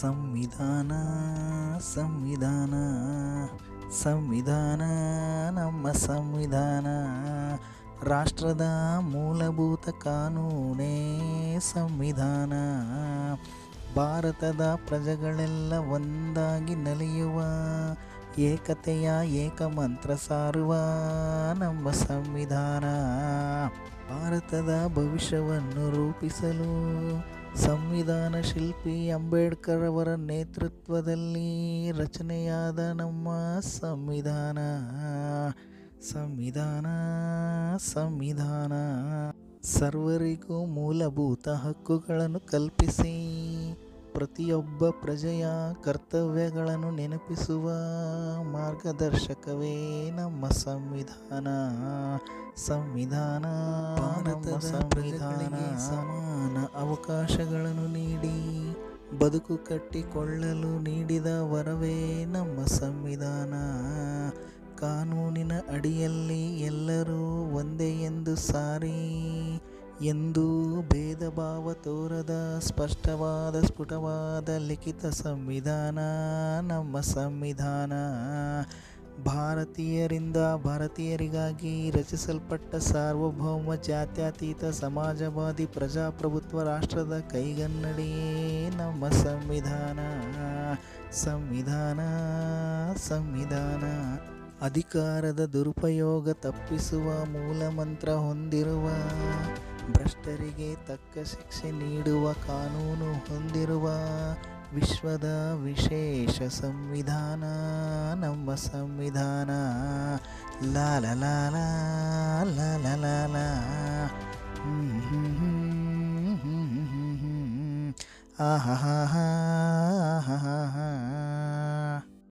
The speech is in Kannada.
ಸಂವಿಧಾನ ಸಂವಿಧಾನ ಸಂವಿಧಾನ, ನಮ್ಮ ಸಂವಿಧಾನ. ರಾಷ್ಟ್ರದ ಮೂಲಭೂತ ಕಾನೂನೇ ಸಂವಿಧಾನ. ಭಾರತದ ಪ್ರಜೆಗಳೆಲ್ಲ ಒಂದಾಗಿ ನಲಿಯುವ, ಏಕತೆಯ ಏಕಮಂತ್ರ ಸಾರುವ ನಮ್ಮ ಸಂವಿಧಾನ. ಭಾರತದ ಭವಿಷ್ಯವನ್ನು ರೂಪಿಸಲು ಸಂವಿಧಾನ ಶಿಲ್ಪಿ ಅಂಬೇಡ್ಕರ್ ಅವರ ನೇತೃತ್ವದಲ್ಲಿ ರಚನೆಯಾದ ನಮ್ಮ ಸಂವಿಧಾನ. ಸಂವಿಧಾನ ಸಂವಿಧಾನ. ಸರ್ವರಿಗೂ ಮೂಲಭೂತ ಹಕ್ಕುಗಳನ್ನು ಕಲ್ಪಿಸಿ. ಪ್ರತಿಯೊಬ್ಬ ಪ್ರಜೆಯ ಕರ್ತವ್ಯಗಳನ್ನು ನೆನಪಿಸುವ ಮಾರ್ಗದರ್ಶಕವೇ ನಮ್ಮ ಸಂವಿಧಾನ. ಸಂವಿಧಾನ ಭಾರತದ ಸಂವಿಧಾನ. ಸಮಾನ ಅವಕಾಶಗಳನ್ನು ನೀಡಿ ಬದುಕು ಕಟ್ಟಿಕೊಳ್ಳಲು ನೀಡಿದ ವರವೇ ನಮ್ಮ ಸಂವಿಧಾನ. ಕಾನೂನಿನ ಅಡಿಯಲ್ಲಿ ಎಲ್ಲರೂ ಒಂದೇ ಎಂದು ಸಾರಿ ಎಂದು ಭೇದ ಭಾವ ತೋರದ ಸ್ಪಷ್ಟವಾದ ಸ್ಫುಟವಾದ ಲಿಖಿತ ಸಂವಿಧಾನ, ನಮ್ಮ ಸಂವಿಧಾನ. ಭಾರತೀಯರಿಂದ ಭಾರತೀಯರಿಗಾಗಿ ರಚಿಸಲ್ಪಟ್ಟ ಸಾರ್ವಭೌಮ ಜಾತ್ಯತೀತ ಸಮಾಜವಾದಿ ಪ್ರಜಾಪ್ರಭುತ್ವ ರಾಷ್ಟ್ರದ ಕೈಗನ್ನಡಿಯೇ ನಮ್ಮ ಸಂವಿಧಾನ. ಸಂವಿಧಾನ ಸಂವಿಧಾನ. ಅಧಿಕಾರದ ದುರುಪಯೋಗ ತಪ್ಪಿಸುವ ಮೂಲಮಂತ್ರ ಹೊಂದಿರುವ ಭ್ರಷ್ಟರಿಗೆ ತಕ್ಕ ಶಿಕ್ಷೆ ನೀಡುವ ಕಾನೂನು ಹೊಂದಿರುವ ವಿಶ್ವದ ವಿಶೇಷ ಸಂವಿಧಾನ. ನಮ್ಮ ಸಂವಿಧಾನ. ಲಾಲ ಲಾಲ ಲಾಲ ಲಾಲ ಆಹಾ